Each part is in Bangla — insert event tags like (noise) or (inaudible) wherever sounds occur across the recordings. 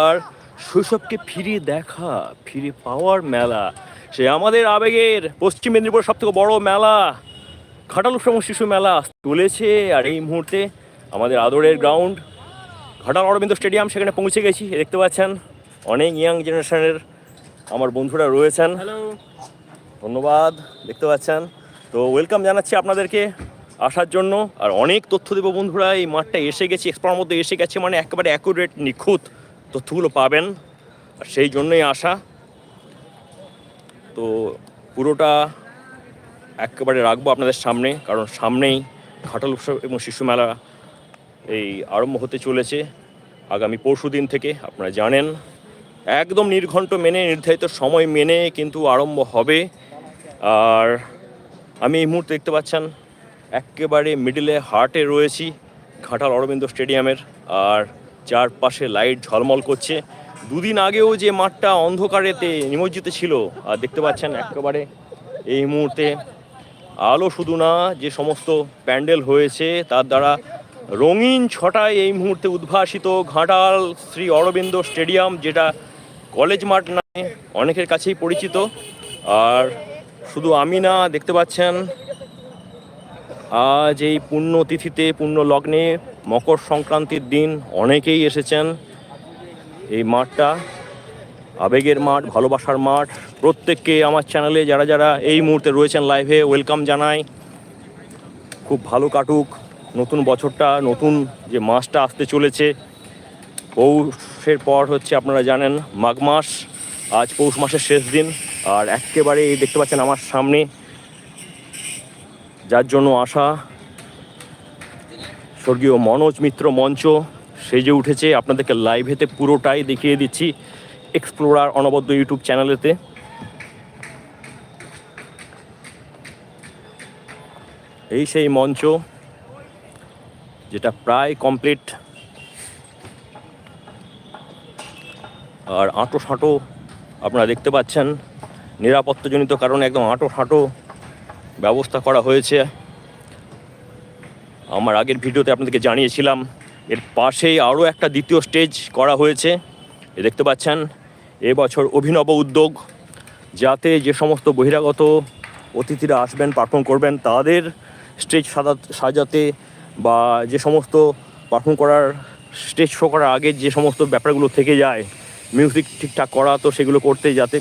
আর শৈশবকে ফিরে দেখা ফিরে পাওয়ার মেলা। সে আমাদের আবেগের পশ্চিম মেদিনীপুরের সব থেকে বড় মেলা। ঘাটাল উৎসব শিশু মেলা চলেছে আর এই মুহূর্তে আমাদের আদরের গ্রাউন্ড ঘাটাল অরবিন্দ স্টেডিয়াম সেখানে পৌঁছে গেছি দেখতে পাচ্ছেন অনেক ইয়াং জেনারেশনের আমার বন্ধুরা রয়েছেন। ধন্যবাদ দেখতে পাচ্ছেন। তো ওয়েলকাম জানাচ্ছি আপনাদেরকে আসার জন্য। আর অনেক তথ্য দেব বন্ধুরা এই মাঠটা এসে গেছে এক্সপ্লোর মধ্যে এসে গেছে মানে একেবারে অ্যাকুরেট নিখুঁত। তথ্যগুলো পাবেন, আর সেই জন্যই আসা তো পুরোটা একেবারে রাখব আপনাদের সামনে, কারণ সামনেই ঘাটাল উৎসব এবং শিশু মেলা এই আরম্ভ হতে চলেছে। আগামী পরশু দিন থেকে আপনারা জানেন, একদম নির্ঘণ্ট মেনে, নির্ধারিত সময় মেনে কিন্তু আরম্ভ হবে। আর আমি এই মুহূর্তে দেখতে পাচ্ছেন, একেবারে মিডিলে হার্টে রয়েছি, ঘাটাল অরবিন্দ স্টেডিয়ামের। আর চারপাশে লাইট ঝলমল করছে। দুদিন আগেও যে মাঠটা অন্ধকারেতে নিমজ্জিত ছিল, আর দেখতে পাচ্ছেন একেবারে এই মুহূর্তে আলো শুধু না, যে সমস্ত প্যান্ডেল হয়েছে, তার দ্বারা রঙিন ছটায় এই মুহূর্তে উদ্ভাসিত ঘাটাল শ্রী অরবিন্দ স্টেডিয়াম, যেটা কলেজ মাঠ নামে অনেকের কাছেই পরিচিত। আর শুধু আমি না, দেখতে পাচ্ছেন আজ এই পুণ্য তিথিতে পুণ্য লগ্নে মকর সংক্রান্তির দিন অনেকেই এসেছেন। এই মাঠটা আবেগের মাঠ, ভালোবাসার মাঠ। প্রত্যেককে আমার চ্যানেলে যারা যারা এই মুহূর্তে রয়েছেন লাইভে, ওয়েলকাম জানাই। খুব ভালো কাটুক। নতুন বছরটা, নতুন যে মাসটা আসতে চলেছে, পৌষের পর হচ্ছে আপনারা জানেন, মাঘ মাস। আজ পৌষ মাসের শেষ দিন। আর একেবারে দেখতে পাচ্ছেন আমার সামনে। যার জন্য আসা স্বর্গীয় মনোজ মিত্র মঞ্চ সেজে উঠেছে। আপনাদেরকে লাইভেতে পুরোটাই দেখিয়ে দিচ্ছি। এক্সপ্লোরার অনবদ্য ইউটিউব চ্যানেলেতে এই সেই মঞ্চ যেটা প্রায় কমপ্লিট আর আঁটো সাঁটো আপনারা দেখতে পাচ্ছেন। নিরাপত্তাজনিত কারণে একদম আঁটো সাঁটো ব্যবস্থা করা হয়েছে। আমার আগের ভিডিওতে আপনাদেরকে জানিয়েছিলাম, এর পাশেই আরও একটা দ্বিতীয় স্টেজ করা হয়েছে। এ দেখতে পাচ্ছেন এবছর অভিনব উদ্যোগ, যাতে যে সমস্ত বহিরাগত অতিথিরা আসবেন, পারফর্ম করবেন, তাদের স্টেজ সাজা, সাজাতে বা যে সমস্ত পারফর্ম করার, স্টেজ শো করার আগে যে সমস্ত ব্যাপারগুলো থেকে যায়, মিউজিক ঠিকঠাক করা তো সেগুলো করতে যাতে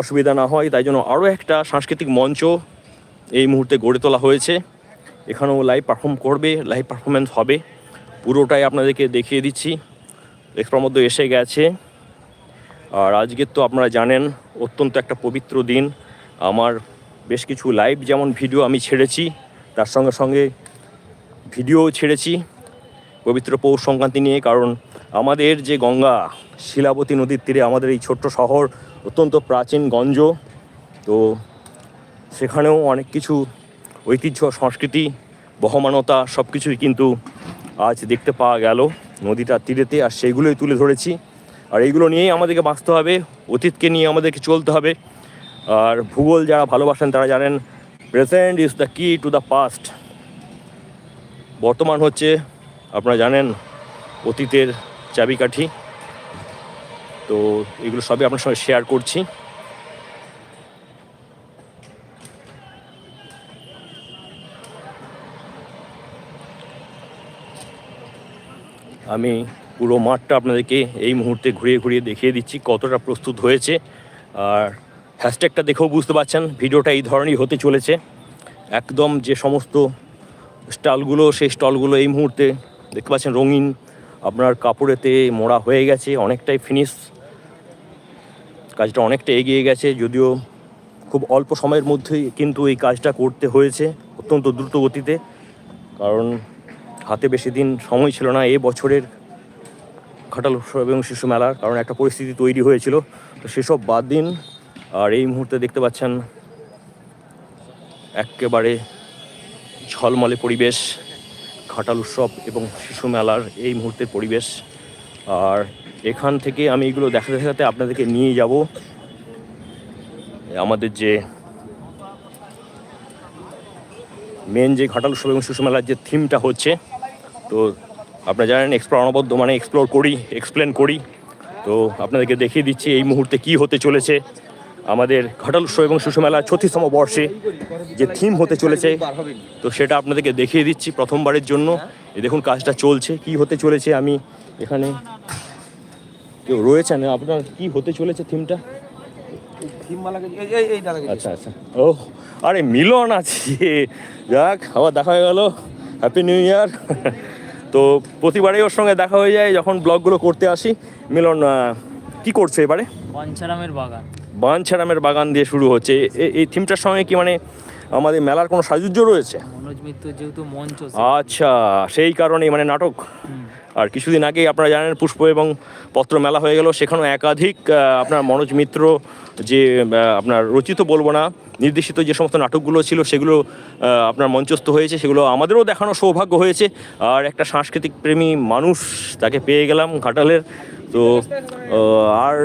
অসুবিধা না হয়, তাই জন্য আরও একটা সাংস্কৃতিক মঞ্চ এই মুহূর্তে গড়ে তোলা হয়েছে। এখানেও লাইভ পারফর্ম করবে লাইভ পারফরমেন্স হবে। পুরোটাই আপনাদেরকে দেখিয়ে দিচ্ছি। এক্সপ্রার মধ্যে এসে গেছে। আর আজকের তো আপনারা জানেন, অত্যন্ত একটা পবিত্র দিন। আমার বেশ কিছু লাইভ যেমন ভিডিও আমি ছেড়েছি, তার সঙ্গে সঙ্গে ভিডিও ছেড়েছি। পবিত্র পৌষ সংক্রান্তি নিয়ে, কারণ আমাদের যে গঙ্গা, শিলাবতী নদীর তীরে আমাদের এই ছোট্ট শহর অত্যন্ত প্রাচীন গঞ্জ। তো সেখানেও অনেক কিছু ঐতিহ্য, সংস্কৃতি, বহমানতা সব কিছুই কিন্তু আজ দেখতে পাওয়া গেল। নদীটার তীরেতে, আর সেইগুলোই তুলে ধরেছি। আর এইগুলো নিয়েই আমাদেরকে বাঁচতে হবে, অতীতকে নিয়ে আমাদেরকে চলতে হবে। আর ভূগোল যারা ভালোবাসেন, তারা জানেন present is the key to the past বর্তমান হচ্ছে, আপনারা জানেন, অতীতের চাবিকাঠি। তো এগুলো সবই আপনার সঙ্গে শেয়ার করছি। আমি পুরো মাঠটা আপনাদেরকে এই মুহূর্তে ঘুরিয়ে ঘুরিয়ে দেখিয়ে দিচ্ছি, কতটা প্রস্তুত হয়েছে। আর হ্যাশট্যাগটা দেখেও বুঝতে পারছেন, ভিডিওটা এই ধরনেরই হতে চলেছে। একদম যে সমস্ত স্টলগুলো, সেই স্টলগুলো এই মুহূর্তে দেখতে পাচ্ছেন, রঙিন। আপনার কাপড়েতে মোড়া হয়ে গেছে, অনেকটাই ফিনিশ কাজটা অনেকটা এগিয়ে গেছে, যদিও খুব অল্প সময়ের মধ্যেই কিন্তু এই কাজটা করতে হয়েছে, অত্যন্ত দ্রুত গতিতে কারণ হাতে বেশি দিন সময় ছিল না, এ বছরের ঘাটাল উৎসব এবং শিশু মেলার কারণ একটা পরিস্থিতি তৈরি হয়েছিল। তো সেসব বাদ দিন, আর এই মুহূর্তে দেখতে পাচ্ছেন একেবারে ঝলমলে পরিবেশ, ঘাটাল উৎসব এবং শিশু মেলার এই মুহূর্তের পরিবেশ। আর এখান থেকে আমি এগুলো দেখাতে দেখাতে আপনাদেরকে নিয়ে যাব। আমাদের যে মেন যে ঘাটাল উৎসব এবং শিশু মেলার যে থিমটা হচ্ছে তো আপনারা জানেন এক্সপ্লোর অনবদ্য মানে এক্সপ্লোর করি এক্সপ্লেন করি। তো আপনাদেরকে দেখিয়ে দিচ্ছি এই মুহূর্তে কি হতে চলেছে। আমাদের ঘাটাল উৎসব এবং শিশু মেলা ছত্রিশতম বর্ষে যে থিম হতে চলেছে, তো সেটা আপনাদেরকে দেখিয়ে দিচ্ছি প্রথমবারের জন্য। এই দেখুন, কাজটা চলছে, কি হতে চলেছে আমি এখানে কেউ রয়েছেন? আপনার কি হতে চলেছে থিমটা আচ্ছা আচ্ছা। ও, আরে মিলন আছে। যাক, আবার দেখা গেল। হ্যাপি নিউ ইয়ার তো প্রতিবারেই ওর সঙ্গে দেখা হয়ে যায় যখন ব্লগগুলো করতে আসি। মিলন কি করছে এবারে? বাঞ্ছারামের বাগান। বাঞ্ছারামের বাগান দিয়ে শুরু হচ্ছে। এই থিমটার সঙ্গে কি মানে আমাদের মেলার কোনো সাজুজ্য রয়েছে? মনোজ মিত্র যেহেতু মঞ্চ আচ্ছা সেই কারণেই মানে নাটক? আর কিছুদিন আগেই আপনারা জানেন পুষ্প এবং পত্র মেলা হয়ে গেল। সেখানেও একাধিক আপনার মনোজ মিত্র যে আপনার রচিত বলব না, নির্দেশিত যে সমস্ত নাটকগুলো ছিল সেগুলো আপনার মঞ্চস্থ হয়েছে। সেগুলো আমাদেরও দেখানো সৌভাগ্য হয়েছে। আর একটা সাংস্কৃতিক প্রেমী মানুষ তাকে পেয়ে গেলাম ঘাটালের তো আর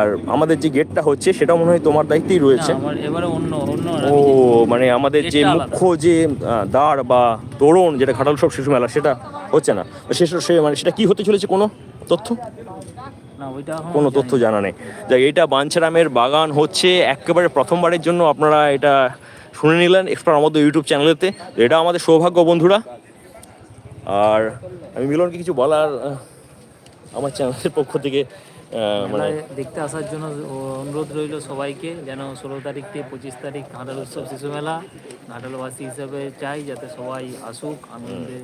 আর আমাদের যে গেটটা হচ্ছে সেটা মনে হয় তোমার দায়িত্বেই রয়েছে। এবারে অন্য অন্য ও মানে আমাদের যে মুখ্য যে দাঁড় বা তোরণ যেটা ঘাটাল সব শিশু মেলা সেটা হচ্ছে না। সে সে মানে সেটা কি হতে চলেছে কোনো তথ্য? কোনো তথ্য জানা নেই। যাক এটা বাঞ্ছারামের বাগান হচ্ছে একেবারে প্রথমবারের জন্য আপনারা এটা শুনে নিলেন এক্সপ্লোর আমাদের ইউটিউব চ্যানেলেতে এটা আমাদের সৌভাগ্য বন্ধুরা। আর আমি মিলনকে কিছু বলার আমার চ্যানেলের পক্ষ থেকে মানে দেখতে আসার জন্য অনুরোধ রইল সবাইকে যেন ষোলো তারিখ থেকে পঁচিশ তারিখ ঘাটাল উৎসব শিশু মেলা ঘাটালবাসী হিসেবে চাই যাতে সবাই আসুক আনন্দে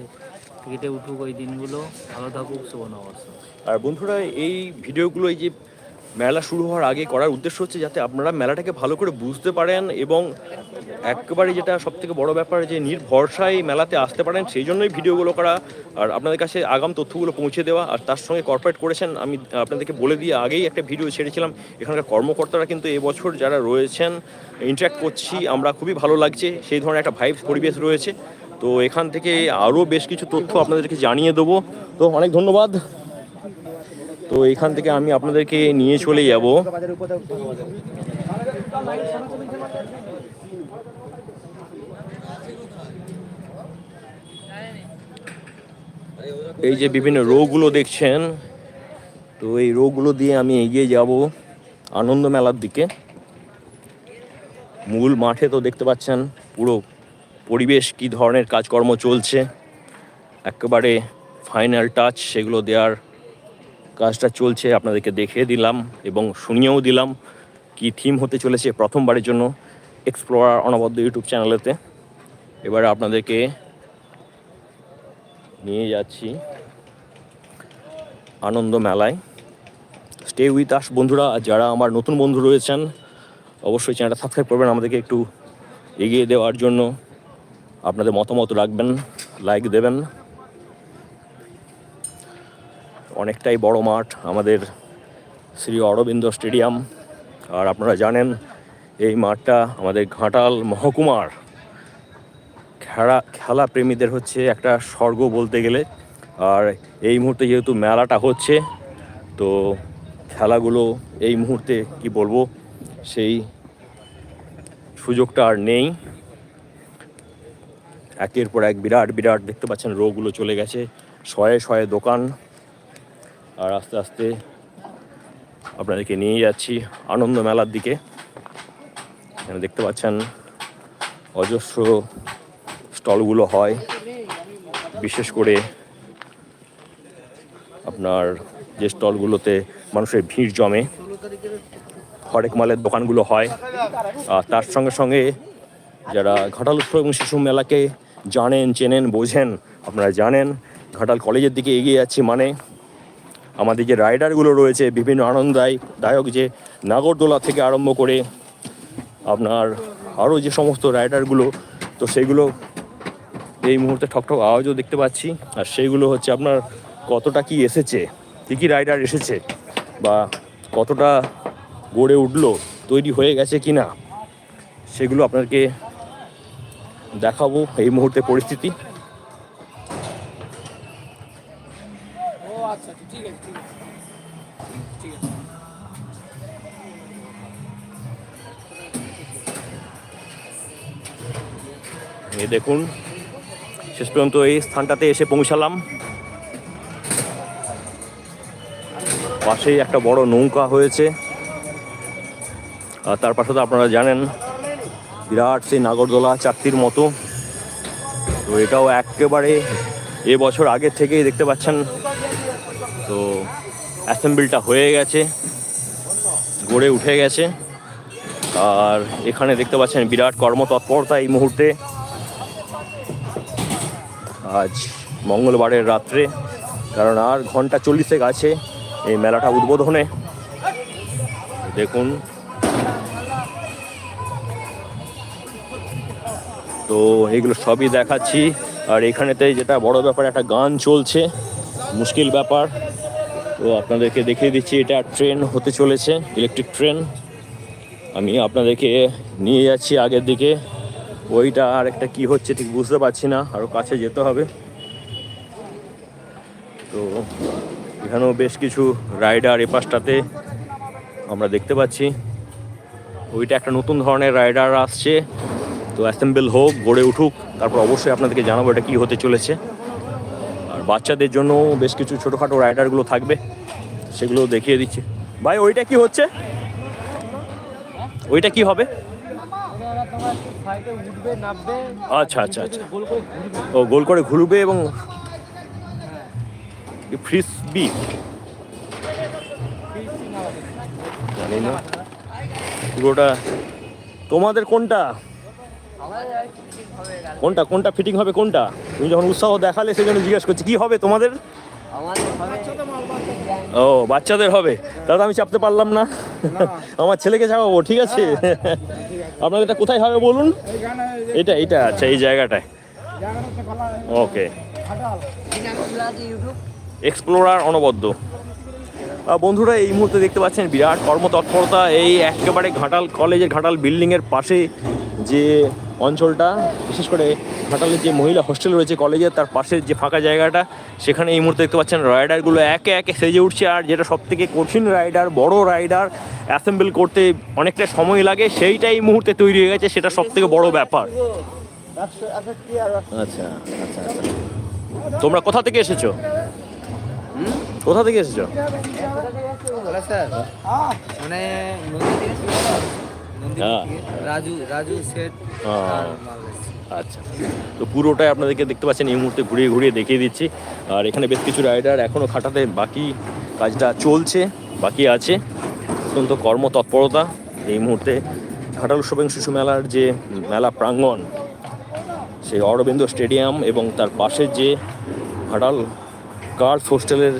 কেটে উঠুক ওই দিনগুলো। ভালো থাকুক শুভ নববর্ষ। আর বন্ধুরা এই ভিডিওগুলো এই যে মেলা শুরু হওয়ার আগে করার উদ্দেশ্য হচ্ছে যাতে আপনারা মেলাটাকে ভালো করে বুঝতে পারেন এবং একেবারে যেটা সব থেকে বড় ব্যাপার যে নির্ভরসায় মেলাতে আসতে পারেন, সেই জন্যই ভিডিওগুলো করা। আর আপনাদের কাছে আগাম তথ্যগুলো পৌঁছে দেওয়া। আর তার সঙ্গে কর্পোরেট করেছেন, আমি আপনাদেরকে বলে দিয়ে আগেই একটা ভিডিও ছেড়েছিলাম। এখানকার কর্মকর্তারা কিন্তু এবছর যারা রয়েছেন ইন্টারাক্ট করছি, আমরা খুবই ভালো লাগছে। সেই ধরনের একটা ভাইব পরিবেশ রয়েছে। তো এখান থেকে আরও বেশ কিছু তথ্য আপনাদেরকে জানিয়ে দেবো। তো অনেক ধন্যবাদ। তো এখান থেকে আমি আপনাদেরকে নিয়ে চলে যাব। এই যে বিভিন্ন রোগগুলো দেখছেন, তো এই রোগগুলো দিয়ে আমি এগিয়ে যাব আনন্দ মেলার দিকে। মূল মাঠে তো দেখতে পাচ্ছেন পুরো পরিবেশ, কি ধরনের কাজকর্ম চলছে। একেবারে ফাইনাল টাচ সেগুলো দেওয়ার কাজটা চলছে, আপনাদেরকে দেখিয়ে দিলাম এবং শুনিয়েও দিলাম কি থিম হতে চলেছে প্রথমবারের জন্য এক্সপ্লোরার অনবদ্য ইউটিউব চ্যানেলেতে। এবারে আপনাদেরকে নিয়ে যাচ্ছি আনন্দ মেলায়। স্টে উইথ আস বন্ধুরা যারা আমার নতুন বন্ধু রয়েছেন, অবশ্যই চ্যানেলটা সাবস্ক্রাইব করবেন, আমাদেরকে একটু এগিয়ে দেওয়ার জন্য আপনাদের মতামত রাখবেন লাইক দেবেন। অনেকটাই বড় মাঠ আমাদের শ্রী অরবিন্দ স্টেডিয়াম। আর আপনারা জানেন, এই মাঠটা আমাদের ঘাটাল মহকুমার খেলা খেলা প্রেমীদের হচ্ছে একটা স্বর্গ বলতে গেলে। আর এই মুহূর্তে যেহেতু মেলাটা হচ্ছে, তো খেলাগুলো এই মুহূর্তে কি বলব, সেই সুযোগটা আর নেই। একের পর এক বিরাট বিরাট দেখতে পাচ্ছেন, রোগগুলো চলে গেছে। শয়ে শয়ে দোকান আর আস্তে আস্তে আপনাদেরকে নিয়ে যাচ্ছি আনন্দ মেলার দিকে। এখানে দেখতে পাচ্ছেন অজস্র স্টলগুলো হয়। বিশেষ করে আপনার যে স্টলগুলোতে মানুষের ভিড় জমে হরেক মালের দোকানগুলো হয়। আর তার সঙ্গে সঙ্গে যারা ঘাটাল উৎসব এবং শিশু মেলাকে জানেন, চেনেন, বোঝেন, আপনারা জানেন, ঘাটাল কলেজের দিকে এগিয়ে যাচ্ছি মানে আমাদের যে রাইডারগুলো রয়েছে, বিভিন্ন আনন্দদায়ক দায়ক যে নাগরদোলা থেকে আরম্ভ করে আপনার আরও যে সমস্ত রাইডারগুলো, তো সেগুলো এই মুহূর্তে ঠকঠক আওয়াজও দেখতে পাচ্ছি। আর সেইগুলো হচ্ছে আপনার কতটা কি এসেছে, কী কী রাইডার এসেছে, বা কতটা গড়ে উঠল, তৈরি হয়ে গেছে কি না সেগুলো আপনাকে দেখাবো এই মুহূর্তে পরিস্থিতি। এই দেখুন, শেষ পর্যন্ত এই স্থানটাতে এসে পৌঁছালাম। পাশেই একটা বড় নৌকা হয়েছে। আর তার পাশে তো আপনারা জানেন, বিরাট সেই নাগরদোলা চাকতির মতো। তো এটাও একেবারে এ বছর আগের থেকেই দেখতে পাচ্ছেন। তো অ্যাসেম্বলটা হয়ে গেছে, গড়ে উঠে গেছে। আর এখানে দেখতে পাচ্ছেন বিরাট কর্মতৎপরতা এই মুহূর্তে। আজ মঙ্গলবারের রাত্রে, কারণ আর ঘণ্টা চল্লিশেক আছে এই মেলাটা উদ্বোধনে। দেখুন। তো এগুলো সবই দেখাচ্ছি। আর এখানেতে যেটা বড় ব্যাপার, একটা গান চলছে। মুশকিল ব্যাপার। তো আপনাদেরকে দেখিয়ে দিচ্ছি, এটা ট্রেন হতে চলেছে ইলেকট্রিক ট্রেন আমি আপনাদেরকে নিয়ে যাচ্ছি আগের দিকে। ওইটা আর একটা কি হচ্ছে ঠিক বুঝতে পারছি না আরও কাছে যেতে হবে। তো এখানেও বেশ কিছু রাইডার এপাশটাতে আমরা দেখতে পাচ্ছি। ওইটা একটা নতুন ধরনের রাইডার আসছে। তো অ্যাসেম্বল হোক, গড়ে উঠুক, তারপর অবশ্যই আপনাদেরকে জানাব এটা কী হতে চলেছে। বাচ্চাদের জন্য বেশ কিছু ছোটোখাটো রাইডারগুলো থাকবে, সেগুলো দেখিয়ে দিচ্ছি। ভাই, ওইটা কি হচ্ছে? ওইটা কি হবে? আচ্ছা আচ্ছা আচ্ছা। ও, গোল করে ঘুরবে এবং ফ্রিস বি জানি না। পুরোটা তোমাদের কোনটা? কোনটা কোনটা ফিটিং হবে, কোনটা? তুমি যখন উৎসাহ দেখালে সেই জন্য জিজ্ঞেস করছি, কি হবে তোমাদের? ও, বাচ্চাদের হবে। তাহলে আমি চাপতে পারলাম না। আমার ছেলেকে চাপাবো ঠিক আছে? আপনাদের এটা কোথায় হবে বলুন? এটা এটা আচ্ছা এই জায়গাটায়। ওকে। এক্সপ্লোরার অনবদ্য। বন্ধুরা, এই মুহূর্তে দেখতে পাচ্ছেন বিরাট কর্মতৎপরতা। এই একেবারে ঘাটাল কলেজের ঘাটাল বিল্ডিংয়ের পাশে যে অঞ্চলটা বিশেষ করে ঘাটালের যে মহিলা হোস্টেল রয়েছে কলেজের তার পাশের যে ফাঁকা জায়গাটা সেখানে এই মুহূর্তে দেখতে পাচ্ছেন রাইডারগুলো একে একে সেজে উঠছে। আর যেটা সব থেকে কঠিন রাইডার বড় রাইডার অ্যাসেম্বল করতে অনেকটা সময় লাগে সেইটাই এই মুহূর্তে তৈরি হয়ে গেছে সেটা সব থেকে বড় ব্যাপার। আচ্ছা আচ্ছা আচ্ছা। তোমরা কোথা থেকে এসেছ? কোথা থেকে এসেছ? মানে হ্যাঁ। রাজু হ্যাঁ। আচ্ছা। তো পুরোটাই আপনাদেরকে দেখতে পাচ্ছেন এই মুহূর্তে ঘুরিয়ে ঘুরিয়ে দেখিয়ে দিচ্ছি। আর এখানে বেশ কিছু রাইডার এখনও খাটাতে বাকি কাজটা চলছে বাকি আছে। অত্যন্ত কর্মতৎপরতা এই মুহূর্তে। ঘাটাল উৎসব শিশু মেলার যে মেলা প্রাঙ্গণ সেই অরবিন্দ স্টেডিয়াম এবং তার পাশের যে ঘাটাল গার্লস হোস্টেলের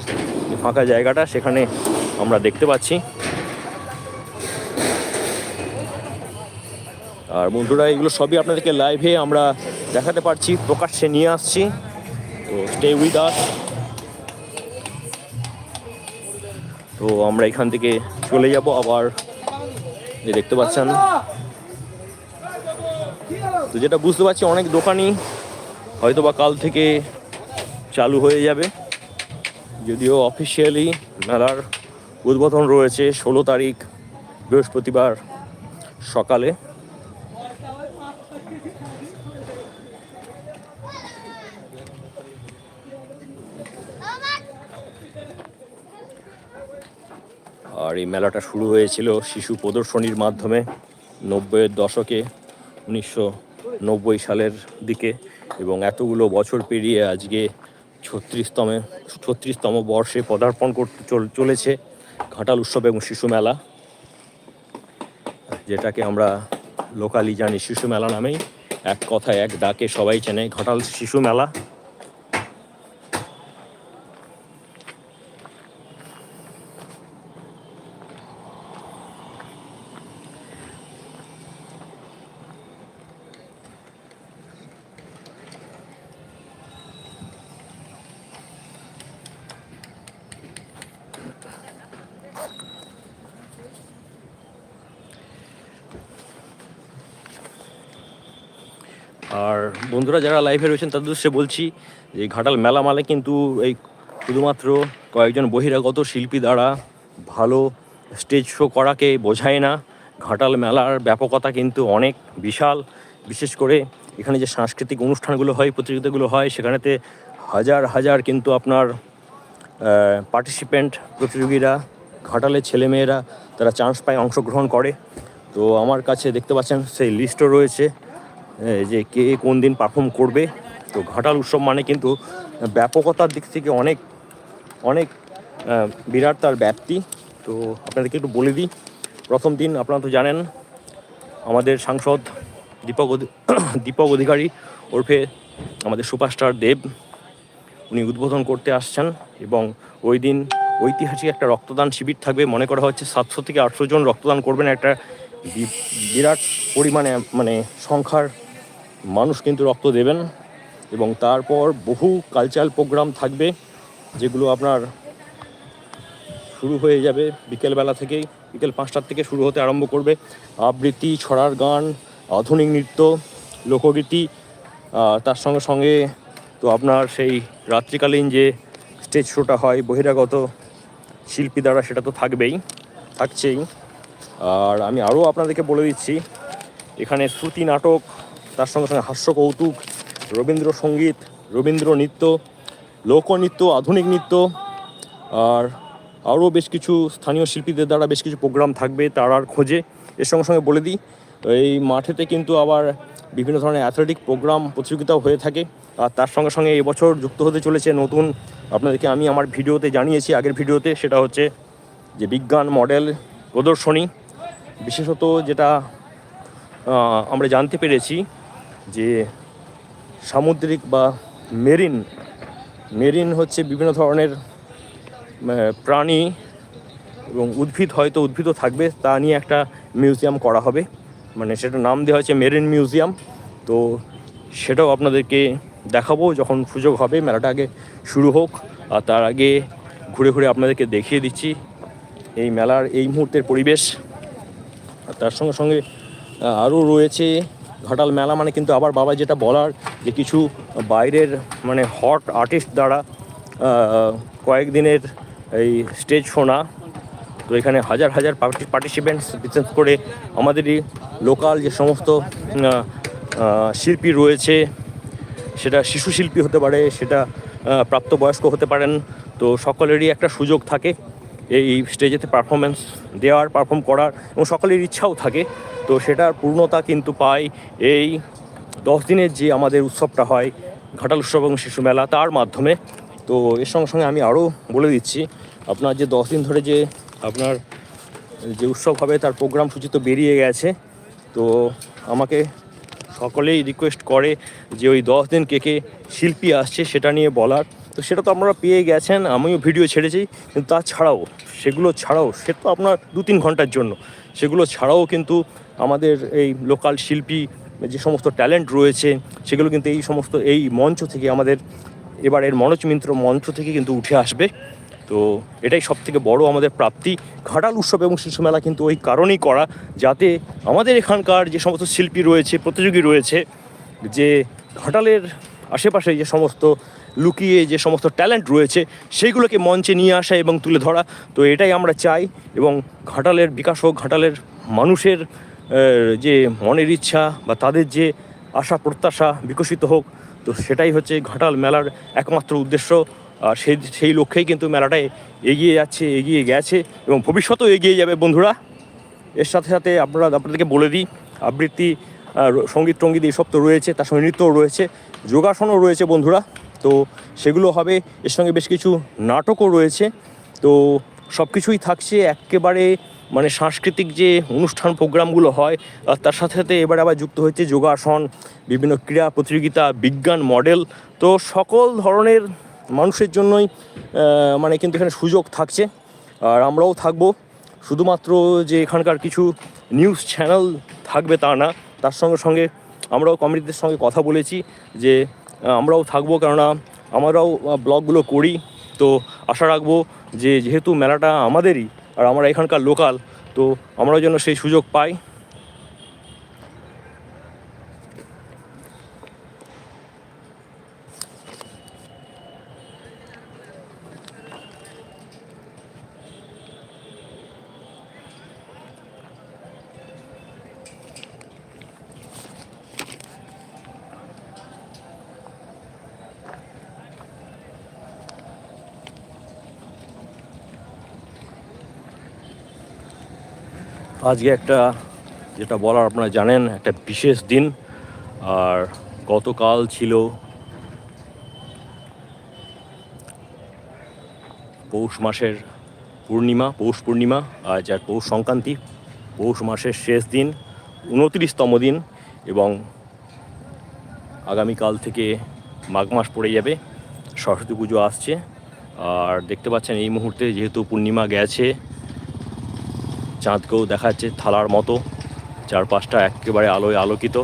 ফাঁকা জায়গাটা সেখানে আমরা দেখতে পাচ্ছি। আর বন্ধুরা, এগুলো সবই আপনাদেরকে লাইভে আমরা দেখাতে পারছি, প্রকাশ্যে নিয়ে আসছি। তো স্টে উইথ আস তো আমরা এখান থেকে চলে যাব আবার, এই দেখতে পাচ্ছেন। তো যেটা বুঝতে পারছি, অনেক দোকানই হয়তো বা কাল থেকে চালু হয়ে যাবে। যদিও অফিসিয়ালি মেলার উদ্বোধন রয়েছে ষোলো তারিখ, বৃহস্পতিবার সকালে। আর এই মেলাটা শুরু হয়েছিল শিশু প্রদর্শনীর মাধ্যমে নব্বইয়ের দশকে, উনিশশো নব্বই সালের দিকে এবং এতগুলো বছর পেরিয়ে আজকে ছত্রিশতমে, ছত্রিশতম বর্ষে পদার্পণ করতে চল- চলেছে ঘাটাল উৎসব এবং শিশু মেলা, যেটাকে আমরা লোকালি জানি শিশু মেলা নামেই। এক কথায় এক ডাকে সবাই চেনে ঘাটাল শিশু মেলা আর বন্ধুরা যারা লাইভে রয়েছেন, তাদের উদ্দেশ্যে বলছি যে ঘাটাল মেলা মালে কিন্তু এই শুধুমাত্র কয়েকজন বহিরাগত শিল্পী দ্বারা ভালো স্টেজ শো করাকে বোঝায় না। ঘাটাল মেলার ব্যাপকতা কিন্তু অনেক বিশাল। বিশেষ করে এখানে যে সাংস্কৃতিক অনুষ্ঠানগুলো হয়, প্রতিযোগিতাগুলো হয়, সেখানেতে হাজার হাজার কিন্তু আপনার পার্টিসিপেন্ট প্রতিযোগীরা, ঘাটালের ছেলেমেয়েরা, তারা চান্স পায়, অংশগ্রহণ করে। তো আমার কাছে দেখতে পাচ্ছেন, সেই লিস্টও রয়েছে। যে কে কোন দিন পারফর্ম করবে, তো ঘাটাল উৎসব মানে কিন্তু ব্যাপকতার দিক থেকে অনেক অনেক বিরাট তার ব্যাপ্তি। তো আপনাদেরকে একটু বলে দিই, প্রথম দিন আপনারা তো জানেন, আমাদের সাংসদ দীপক (coughs) দীপক অধিকারী ওরফে আমাদের সুপারস্টার দেব, উনি উদ্বোধন করতে আসছেন এবং ওই দিন ঐতিহাসিক একটা রক্তদান শিবির থাকবে। মনে করা হচ্ছে সাতশো থেকে আটশো জন রক্তদান করবেন। একটা বিরাট পরিমাণে মানে সংখ্যার মানুষ কিন্তু রক্ত দেবেন এবং তারপর বহু কালচারাল প্রোগ্রাম থাকবে যেগুলো আপনার শুরু হয়ে যাবে বিকেলবেলা থেকেই, বিকেল পাঁচটার থেকে শুরু হতে আরম্ভ করবে। আবৃত্তি, ছড়ার গান, আধুনিক নৃত্য, লোকগীতি তার সঙ্গে সঙ্গে তো আপনার সেই রাত্রিকালীন যে স্টেজ শোটা হয়, বহিরাগত শিল্পী দ্বারা সেটা তো থাকবেই, থাকছেই। আর আমি আরও আপনাদেরকে বলে দিচ্ছি, এখানে শ্রুতি নাটক তার সঙ্গে সঙ্গে হাস্য কৌতুক রবীন্দ্রসঙ্গীত রবীন্দ্র নৃত্য লোকনৃত্য আধুনিক নৃত্য, আর আরও বেশ কিছু স্থানীয় শিল্পীদের দ্বারা বেশ কিছু প্রোগ্রাম থাকবে তারার খোঁজে। এর সঙ্গে সঙ্গে বলে দিই, এই মাঠেতে কিন্তু আবার বিভিন্ন ধরনের অ্যাথলেটিক প্রোগ্রাম প্রতিযোগিতাও হয়ে থাকে। আর তার সঙ্গে সঙ্গে এবছর যুক্ত হতে চলেছে নতুন আপনাদেরকে আমি আমার ভিডিওতে জানিয়েছি, আগের ভিডিওতে সেটা হচ্ছে যে বিজ্ঞান মডেল প্রদর্শনী। বিশেষত যেটা আমরা জানতে পেরেছি যে সামুদ্রিক বা মেরিন মেরিন হচ্ছে বিভিন্ন ধরনের প্রাণী এবং উদ্ভিদ হয়তো উদ্ভিদও থাকবে, তা নিয়ে একটা মিউজিয়াম করা হবে। মানে সেটা নাম দেওয়া হয়েছে মেরিন মিউজিয়াম। তো সেটাও আপনাদেরকে দেখাবো যখন সুযোগ হবে, মেলাটা আগে শুরু হোক। আর তার আগে ঘুরে ঘুরে আপনাদেরকে দেখিয়ে দিচ্ছি এই মেলার এই মুহূর্তের পরিবেশ। আর তার সঙ্গে সঙ্গে আরও রয়েছে ঘাটাল মেলা মানে কিন্তু আবার বাবা যেটা বলার যে কিছু বাইরের মানে হট আর্টিস্ট দ্বারা কয়েকদিনের এই স্টেজ শোনা, তো এখানে হাজার হাজার পার্টিসিপেন্টস বিশেষ করে আমাদেরই লোকাল যে সমস্ত শিল্পী রয়েছে, সেটা শিশু শিল্পী হতে পারে, সেটা প্রাপ্তবয়স্ক হতে পারেন, তো সকলেরই একটা সুযোগ থাকে। এই স্টেজেতে পারফরমেন্স দেওয়ার পারফর্ম করার এবং সকলের ইচ্ছাও থাকে। তো সেটার পূর্ণতা কিন্তু পায় এই দশ দিনের যে আমাদের উৎসবটা হয়, ঘাটাল উৎসব এবং শিশু মেলা তার মাধ্যমে। তো এর সঙ্গে সঙ্গে আমি আরও বলে দিচ্ছি, আপনার যে দশ দিন ধরে যে আপনার যে উৎসব হবে তার প্রোগ্রাম সূচি তো বেরিয়ে গেছে। তো আমাকে সকলেই রিকোয়েস্ট করে যে ওই দশ দিন কে কে শিল্পী আসছে সেটা নিয়ে বলার। তো সেটা তো আপনারা পেয়ে গেছেন, আমিও ভিডিও ছেড়েছি, কিন্তু তাছাড়াও সেগুলো ছাড়াও, সে তো আপনার দু তিন ঘণ্টার জন্য। সেগুলো ছাড়াও কিন্তু আমাদের এই লোকাল শিল্পী, যে সমস্ত ট্যালেন্ট রয়েছে, সেগুলো কিন্তু এই সমস্ত, এই মঞ্চ থেকে আমাদের, এবারের মনোজ মিত্র মঞ্চ থেকে কিন্তু উঠে আসবে। তো এটাই সব থেকে বড় আমাদের প্রাপ্তি। ঘাটাল উৎসব এবং শিশু মেলা কিন্তু ওই কারণেই করা, যাতে আমাদের এখানকার যে সমস্ত শিল্পী রয়েছে, প্রতিযোগী রয়েছে, যে ঘাটালের আশেপাশে যে সমস্ত লুকিয়ে যে সমস্ত ট্যালেন্ট রয়েছে, সেইগুলোকে মঞ্চে নিয়ে আসা এবং তুলে ধরা। তো এটাই আমরা চাই এবং ঘাটালের বিকাশ হোক, ঘাটালের মানুষের যে মনের ইচ্ছা বা তাদের যে আশা, প্রত্যাশা বিকশিত হোক, তো সেটাই হচ্ছে ঘাটাল মেলার একমাত্র উদ্দেশ্য। আর সেই সেই লক্ষ্যেই কিন্তু মেলাটায় এগিয়ে যাচ্ছে, এগিয়ে গেছে এবং ভবিষ্যতেও এগিয়ে যাবে বন্ধুরা। এর সাথে সাথে আপনারা, আপনাদেরকে বলে দিই, আবৃত্তি সংগীত টঙ্গীত এইসব তো রয়েছে, তার সঙ্গে নৃত্যও রয়েছে, যোগাসনও রয়েছে বন্ধুরা। তো সেগুলো হবে। এর সঙ্গে বেশ কিছু নাটকও রয়েছে। তো সব কিছুই থাকছে একেবারে মানে সাংস্কৃতিক যে অনুষ্ঠান প্রোগ্রামগুলো হয়, আর তার সাথে সাথে এবার আবার যুক্ত হয়েছে যোগাসন, বিভিন্ন ক্রীড়া প্রতিযোগিতা, বিজ্ঞান মডেল। তো সকল ধরনের মানুষের জন্যই মানে কিন্তু এখানে সুযোগ থাকছে। আর আমরাও থাকব। শুধুমাত্র যে এখানকার কিছু নিউজ চ্যানেল থাকবে তা না, তার সঙ্গে সঙ্গে আমরাও কমিটিদের সঙ্গে কথা বলেছি যে আমরাও থাকব কেননা আমরাও ব্লগগুলো করি। তো আশা রাখব যে যেহেতু মেলাটা আমাদেরই আর আমরা এখানকার লোকাল, তো আমরাও যেন সেই সুযোগ পাই। আজকে একটা, যেটা বলার আপনারা জানেন, একটা বিশেষ দিন। আর গতকাল ছিল পৌষ মাসের পূর্ণিমা, পৌষ পূর্ণিমা আর যার পৌষ সংক্রান্তি। পৌষ মাসের শেষ দিন, উনত্রিশতম দিন এবং আগামীকাল থেকে মাঘ মাস পড়ে যাবে, সরস্বতী পুজো আসছে। আর দেখতে পাচ্ছেন এই মুহূর্তে যেহেতু পূর্ণিমা গেছে চাঁদকেও দেখা যাচ্ছে থালার মতো। চারপাশটা একেবারে আলোয় আলোকিত।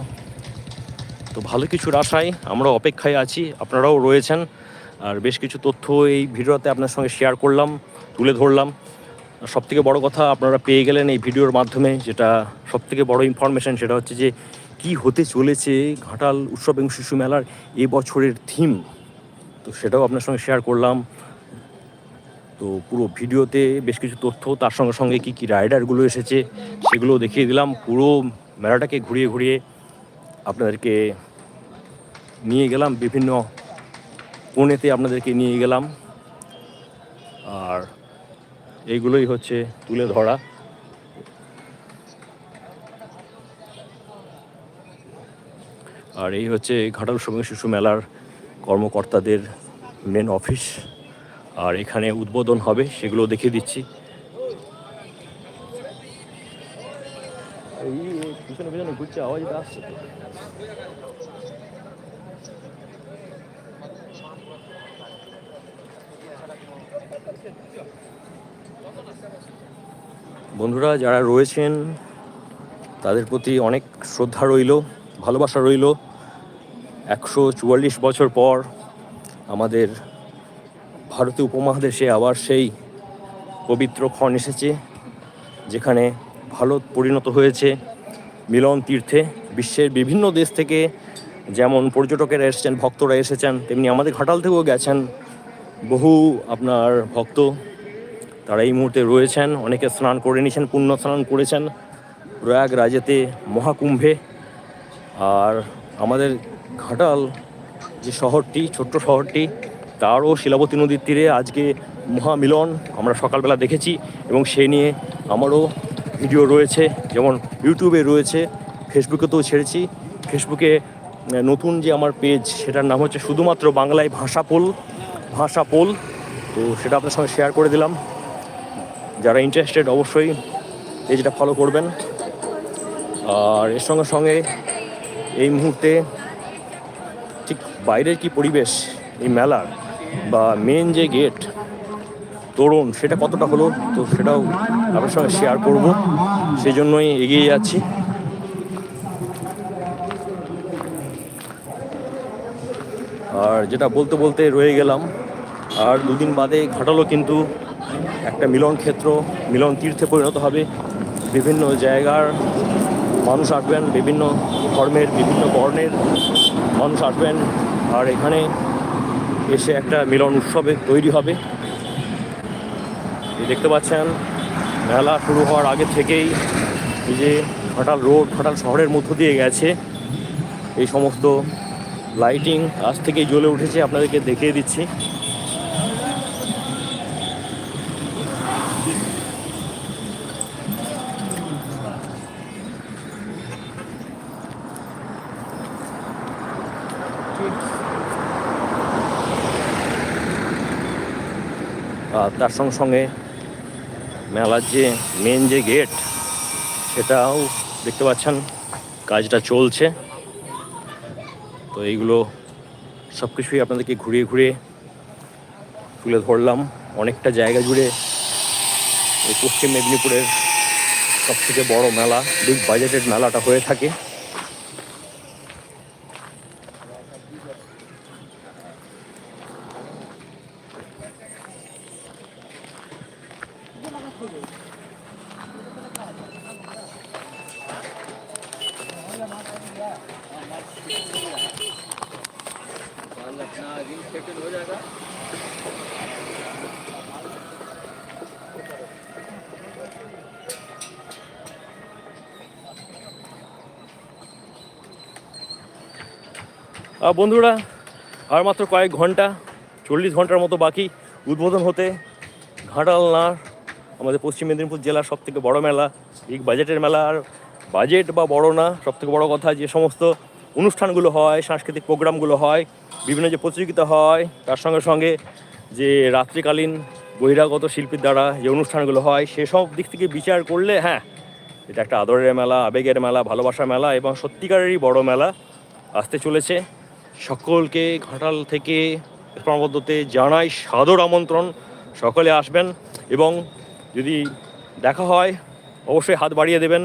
তো ভালো কিছুর আশায় আমরা অপেক্ষায় আছি, আপনারাও রয়েছেন। আর বেশ কিছু তথ্য এই ভিডিওতে আপনার সঙ্গে শেয়ার করলাম, তুলে ধরলাম। সব থেকে বড় কথা আপনারা পেয়ে গেলেন এই ভিডিওর মাধ্যমে, যেটা সব থেকে বড় ইনফরমেশন সেটা হচ্ছে যে, কি হতে চলেছে ঘাটাল উৎসব এবং শিশু মেলার এ বছরের থিম তো সেটাও আপনার সঙ্গে শেয়ার করলাম। তো পুরো ভিডিওতে বেশ কিছু তথ্য, তার সঙ্গে সঙ্গে কী কী রাইডারগুলো এসেছে সেগুলো দেখিয়ে দিলাম। পুরো মেলাটাকে ঘুরিয়ে ঘুরিয়ে আপনাদেরকে নিয়ে গেলাম, বিভিন্ন কোণেতে আপনাদেরকে নিয়ে গেলাম। আর এইগুলোই হচ্ছে তুলে ধরা। আর এই হচ্ছে ঘাটাল সঙ্গে শিশু মেলার কর্মকর্তাদের মেন অফিস আর এখানে উদ্বোধন হবে সেগুলো দেখিয়ে দিচ্ছি। বন্ধুরা যারা রয়েছেন তাদের প্রতি অনেক শ্রদ্ধা রইল ভালোবাসা রইল। একশো চুয়াল্লিশ বছর পর আমাদের ভারতীয় উপমহাদেশে আবার সেই পবিত্র ক্ষণ এসেছে, যেখানে ভারত পরিণত হয়েছে মিলন তীর্থে। বিশ্বের বিভিন্ন দেশ থেকে যেমন পর্যটকেরা এসেছেন, ভক্তরা এসেছেন, তেমনি আমাদের ঘাটাল থেকেও গেছেন বহু আপনার ভক্ত। তারা এই মুহূর্তে রয়েছেন, অনেকে স্নান করে নিয়েছেন, পুণ্য স্নান করেছেন প্রয়াগরাজেতে মহাকুম্ভে। আর আমাদের ঘাটাল যে শহরটি, ছোট্ট শহরটি তারও শিলাবতী নদীর তীরে আজকে মহামিলন আমরা সকালবেলা দেখেছি এবং সে নিয়ে আমারও ভিডিও রয়েছে, যেমন ইউটিউবে রয়েছে ফেসবুকে ফেসবুকেতেও ছেড়েছি। ফেসবুকে নতুন যে আমার পেজ সেটার নাম হচ্ছে শুধুমাত্র বাংলায় ভাষা পোল ভাষা পোল। তো সেটা আপনার সঙ্গে শেয়ার করে দিলাম। যারা ইন্টারেস্টেড অবশ্যই পেজটা ফলো করবেন। আর এর সঙ্গে সঙ্গে এই মুহূর্তে ঠিক বাইরের কি পরিবেশ, এই মেলার বা মেন যে গেট তরুণ, সেটা কতটা হলো তো সেটাও আপনার সঙ্গে শেয়ার করব। সেই জন্যই এগিয়ে যাচ্ছি। আর যেটা বলতে বলতে রয়ে গেলাম, আর দুদিন বাদে ঘাটালো কিন্তু একটা মিলন ক্ষেত্র, মিলন তীর্থে পরিণত হবে। বিভিন্ন জায়গার মানুষ আসবেন, বিভিন্ন ধর্মের, বিভিন্ন বর্ণের মানুষ আসবেন। আর এখানে এসে একটা মিলন উৎসবে তৈরি হবে। দেখতে পাচ্ছেন, মেলা শুরু হওয়ার আগে থেকেই এই যে ঘাটাল রোড ঘাটাল শহরের মধ্য দিয়ে গেছে। এই সমস্ত লাইটিং আজ থেকেই জ্বলে উঠেছে, আপনাদেরকে দেখিয়ে দিচ্ছি। আর তার সঙ্গে সঙ্গে মেলার যে মেন যে গেট সেটাও দেখতে পাচ্ছেন, কাজটা চলছে। তো এইগুলো সব কিছুই আপনাদেরকে ঘুরিয়ে ঘুরিয়ে তুলে ধরলাম। অনেকটা জায়গা জুড়ে এই পশ্চিম মেদিনীপুরের সবথেকে বড় মেলা বিগ বাজেটেড মেলাটা হয়ে থাকে। আহ, বন্ধুরা আর মাত্র কয়েক ঘণ্টা চল্লিশ ঘণ্টার মতো বাকি উদ্বোধন হতে ঘাটাল না আমাদের পশ্চিম মেদিনীপুর জেলার সব থেকে বড় মেলা এই বাজেটের মেলা আর বাজেট বা বড় না সব থেকে বড় কথা যে সমস্ত অনুষ্ঠানগুলো হয়, সাংস্কৃতিক প্রোগ্রামগুলো হয়, বিভিন্ন যে প্রতিযোগিতা হয়, তার সঙ্গে সঙ্গে যে রাত্রিকালীন বহিরাগত শিল্পীর দ্বারা যে অনুষ্ঠানগুলো হয় সেসব দিক থেকে বিচার করলে হ্যাঁ এটা একটা আদরের মেলা, আবেগের মেলা, ভালোবাসার মেলা এবং সত্যিকারেরই বড় মেলা আসতে চলেছে। সকলকে ঘাটাল থেকে ক্রমবদ্ধতে জানাই সাদর আমন্ত্রণ, সকলে আসবেন এবং যদি দেখা হয়, অবশ্যই হাত বাড়িয়ে দেবেন।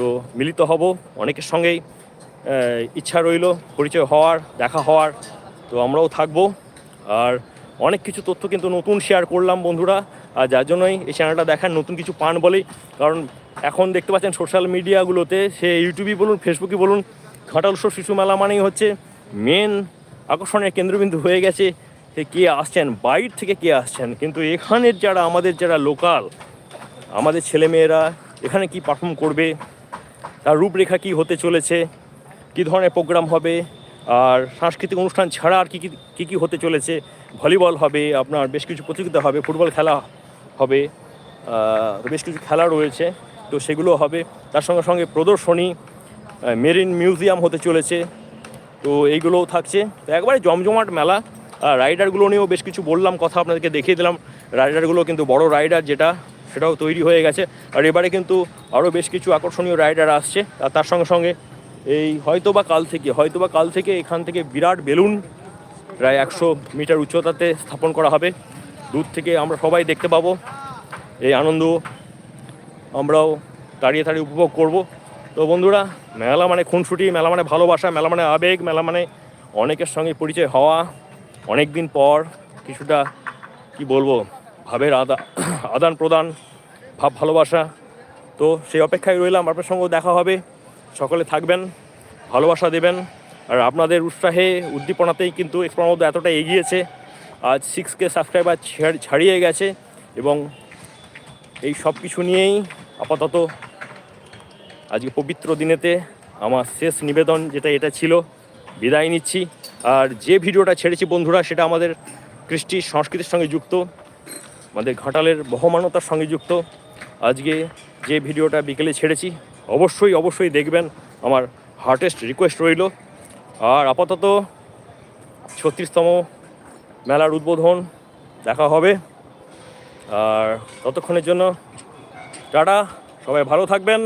তো মিলিত হব। অনেকের সঙ্গেই ইচ্ছা রইল পরিচয় হওয়ার, দেখা হওয়ার। তো আমরাও থাকব। আর অনেক কিছু তথ্য কিন্তু নতুন শেয়ার করলাম বন্ধুরা। আর যার জন্যই এই চ্যানেলটা দেখার নতুন কিছু পান বলেই। কারণ এখন দেখতে পাচ্ছেন সোশ্যাল মিডিয়াগুলোতে সে ইউটিউবই বলুন ফেসবুকই বলুন, ঘাটাল শিশু মেলা মানেই হচ্ছে মেন আকর্ষণের কেন্দ্রবিন্দু হয়ে গেছে সে কে আসছেন, বাইর থেকে কে আসছেন। কিন্তু এখানের যারা, আমাদের যারা লোকাল আমাদের ছেলেমেয়েরা, এখানে কি পারফর্ম করবে? তার রূপরেখা কি হতে চলেছে? কী ধরনের প্রোগ্রাম হবে? আর সাংস্কৃতিক অনুষ্ঠান ছাড়া আর কী কী কী কী হতে চলেছে? ভলিবল হবে, আপনার বেশ কিছু প্রতিযোগিতা হবে, ফুটবল খেলা হবে বেশ কিছু খেলা রয়েছে, তো সেগুলো হবে। তার সঙ্গে সঙ্গে প্রদর্শনী মেরিন মিউজিয়াম হতে চলেছে, তো এইগুলোও থাকছে। তো একবারে জমজমাট মেলা, আর রাইডারগুলো নিয়েও বেশ কিছু বললাম, কথা আপনাদেরকে দেখিয়ে দিলাম। রাইডারগুলো কিন্তু বড় রাইডার যেটা সেটাও তৈরি হয়ে গেছে। আর এবারে কিন্তু আরও বেশ কিছু আকর্ষণীয় রাইডার আসছে। আর তার সঙ্গে সঙ্গে এই হয়তোবা কাল থেকে, হয়তোবা কাল থেকে এখান থেকে বিরাট বেলুন প্রায় একশো মিটার উচ্চতাতে স্থাপন করা হবে। দূর থেকে আমরা সবাই দেখতে পাবো। এই আনন্দ আমরাও দাঁড়িয়ে দাঁড়িয়ে উপভোগ করব। তো বন্ধুরা, মেলা মানে খুনসুটি, মেলা মানে ভালোবাসা, মেলা মানে আবেগ, মেলা মানে অনেকের সঙ্গে পরিচয় হওয়া। অনেক দিন পর কিছুটা, কি বলব ভাবের আদা আদান প্রদান, ভাব ভালোবাসা। তো সেই অপেক্ষায় রইলাম, আপনার সঙ্গেও দেখা হবে। সকলে থাকবেন, ভালোবাসা দেবেন। আর আপনাদের উৎসাহে, উদ্দীপনাতেই কিন্তু এক্সপ্লোর মধ্যে এতটা এগিয়েছে। আজ সিক্স কে সাবস্ক্রাইবার ছাড়িয়ে গেছে এবং এই সব কিছু নিয়েই আপাতত আজকে পবিত্র দিনেতে আমার শেষ নিবেদন যেটা, এটা ছিল, বিদায় নিচ্ছি। আর যে ভিডিওটা ছেড়েছি বন্ধুরা, সেটা আমাদের কৃষ্টি সংস্কৃতির সঙ্গে যুক্ত। আমাদের ঘাটালের বহমানতার সঙ্গে যুক্ত। আজকে যে ভিডিওটা বিকেলে ছেড়েছি, অবশ্যই অবশ্যই দেখবেন। আমার হার্টেস্ট রিকোয়েস্ট রইল। আর আপাতত ছত্রিশতম মেলার উদ্বোধন দেখা হবে। আর ততক্ষণের জন্য টাটা, সবাই ভালো থাকবেন।